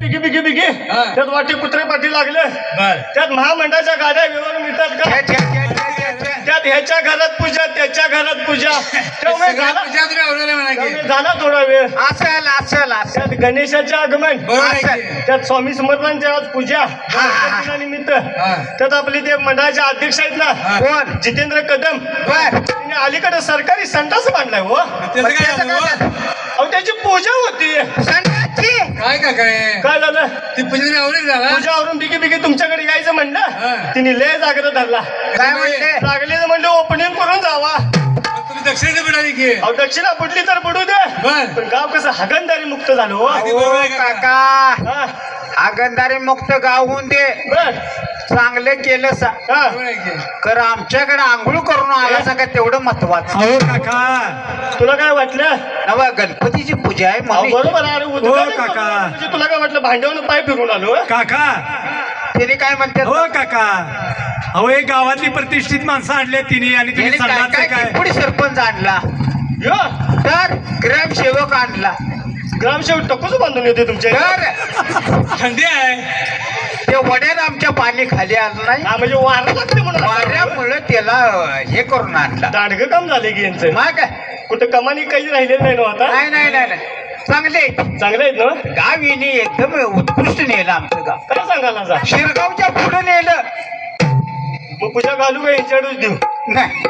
बिगी बिगी बिगी. त्यात वाटे कुत्रे पाठी लागले. त्यात महामंडळाच्या गाड्या व्यवहार मिळतात का. त्यात ह्याच्या घरात पूजा त्याच्या घरात पूजा. त्यामुळे झाला त्यामुळे झाला थोडा वेळ. असेल असेल असेल. त्यात गणेशाचे आगमन. त्यात स्वामी समर्थांच्या आज पूजा. हा. निमित्त त्यात आपले ते मंडळाचे अध्यक्ष आहेत ना. कोण? जितेंद्र कदम. बर. अलीकडे सरकारी संडास बांधलाय हो. त्याचं काय झालं? अहो त्याची पूजा होती. संडासची? काय का काय? काय झालं? ती पूजा आवडेल झाला. पूजावरून बिगी बिगी तुमच्याकडे यायचं. म्हणलं. तिने लय जागृत धरला. काय म्हणले? लागले म्हणलं ओपनिंग करून जावा. तुम्ही दक्षिणेची मिळाली की. अहो दक्षिणा बुडली तर बुडू दे. पण गाव कसं हागणदारी मुक्त झालं हो. हो काका. काका हा, आगंदारी मुक्त गाव होऊन दे. चांगलं केलं सा. हा? कर आमच्याकडे आंघोळ करून आला सगळं तेवढं महत्वाचं. अहो काका. तुला काय वाटलं? नव गणपतीची पूजा आहे अहो, म्हणून बरोबर आहे, अरे उद्घाटन हो, काका. म्हणजे तुला काय वाटलं भांड्यावरून पाय फिरून आलो हं? काका. त्याने काय म्हणते? हो काका. अहो एक गावातली प्रतिष्ठित माणसं आणले तिने आणि तुम्ही त्याने काय काय काय? पुढे सरपंच आणला. यो, तर ग्रामसेवक आणला. ग्रामसेवक टकूच बांधून येते तुमच्या इथे. तर थंडी आहे. ते वड्यात आमच्या पाणी खाली आलं नाही. हा म्हणजे वारं लागते म्हणून वाऱ्यामुळे त्याला हे करून आणला. दांडग काम झाले की यांचं? मग? काय? कुठं कमानी काही राहिलेलं नाही ना आता? नाही नाही नाही नाही. चांगले चांगलं आहेत ना? गाव येणे एकदम उत्कृष्ट नेलं आमचं गाव. काय सांगायला जा? शिरगावच्या पुढे नेलं. मग पूजा घालू का यांच्याकडून देऊ? नाही.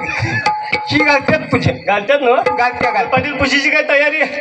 शी घालतात पूजा. घालतात ना? घालत्या घालत्या पाटील पूजेची काय तयारी आहे?